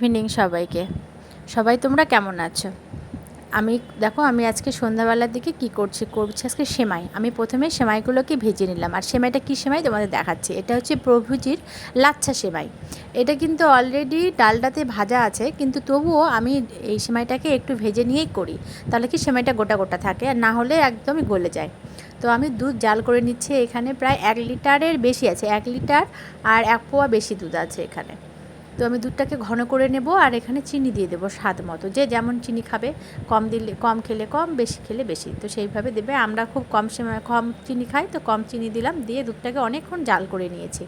Evening সবাইকে। সবাই তোমরা কেমন আছো? আমি, দেখো, আমি আজকে সন্ধ্যাবেলার দিকে কি করছি করছি আজকে সেমাই। আমি প্রথমে সেমাইগুলোকে ভেজে নিলাম। আর সেমাইটা কী সেমাই? তোমাদের দেখাচ্ছি। এটা হচ্ছে প্রভুজির লাচ্ছা সেমাই। এটা কিন্তু অলরেডি ডালটাতে ভাজা আছে, কিন্তু তবুও আমি এই সেমাইটাকে একটু ভেজে নিয়েই করি। তাহলে কি সেমাইটা গোটা গোটা থাকে, আর না হলে একদমই গলে যায়। তো আমি দুধ জাল করে নিচ্ছি, এখানে প্রায় এক লিটারের বেশি আছে, এক লিটার আর এক পোয়া বেশি দুধ আছে এখানে। তো আমি দুধটাকে ঘন করে নেব আর এখানে চিনি দিয়ে দেবো স্বাদ মতো। যে যেমন চিনি খাবে, কম দিলে, কম খেলে কম, বেশি খেলে বেশি। তো সেইভাবে দেবে। আমরা খুব কম সময়, কম চিনি খাই, তো কম চিনি দিলাম, দিয়ে দুধটাকে অনেকক্ষণ জাল করে নিয়েছি।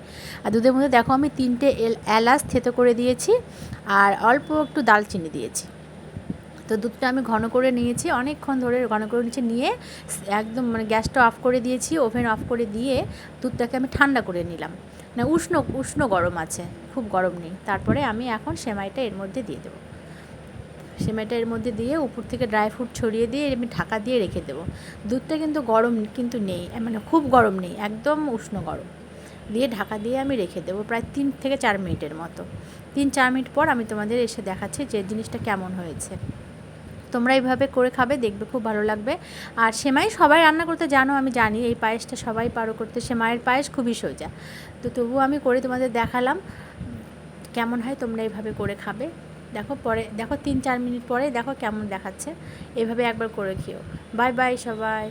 আর দুধের মধ্যে দেখো আমি তিনটে এল, এলাচ থেতো করে দিয়েছি, আর অল্প একটু দালচিনি দিয়েছি। তো দুধটা আমি ঘন করে নিয়েছি, অনেকক্ষণ ধরে ঘন করে নিয়েছি, নিয়ে একদম মানে গ্যাসটা অফ করে দিয়েছি, ওভেন অফ করে দিয়ে দুধটাকে আমি ঠান্ডা করে নিলাম। না উষ্ণ উষ্ণ গরম আছে, খুব গরম নেই। তারপরে আমি এখন সেমাইটা এর মধ্যে দিয়ে দেবো। সেমাইটা এর মধ্যে দিয়ে উপর থেকে ড্রাই ফ্রুট ছড়িয়ে দিয়ে আমি ঢাকা দিয়ে রেখে দেবো। দুধটা কিন্তু গরম কিন্তু নেই মানে খুব গরম নেই, একদম উষ্ণ গরম। দিয়ে ঢাকা দিয়ে আমি রেখে দেবো প্রায় তিন থেকে চার মিনিটের মতো। তিন চার মিনিট পর আমি তোমাদের এসে দেখাচ্ছি যে জিনিসটা কেমন হয়েছে। তোমরা এইভাবে করে খাবে, দেখবে খুব ভালো লাগবে। আর সেমাই সবাই রান্না করতে জানো, আমি জানি এই পায়েসটা সবাই পারো করতে, সেমাইয়ের পায়েস খুবই সোজা। তো তবুও আমি করে তোমাদের দেখালাম, কেমন হয় তোমরা এইভাবে করে খাবে। দেখো পরে, দেখো তিন চার মিনিট পরে দেখো কেমন দেখাচ্ছে। এভাবে একবার করে খেও। বাই বাই সবাই।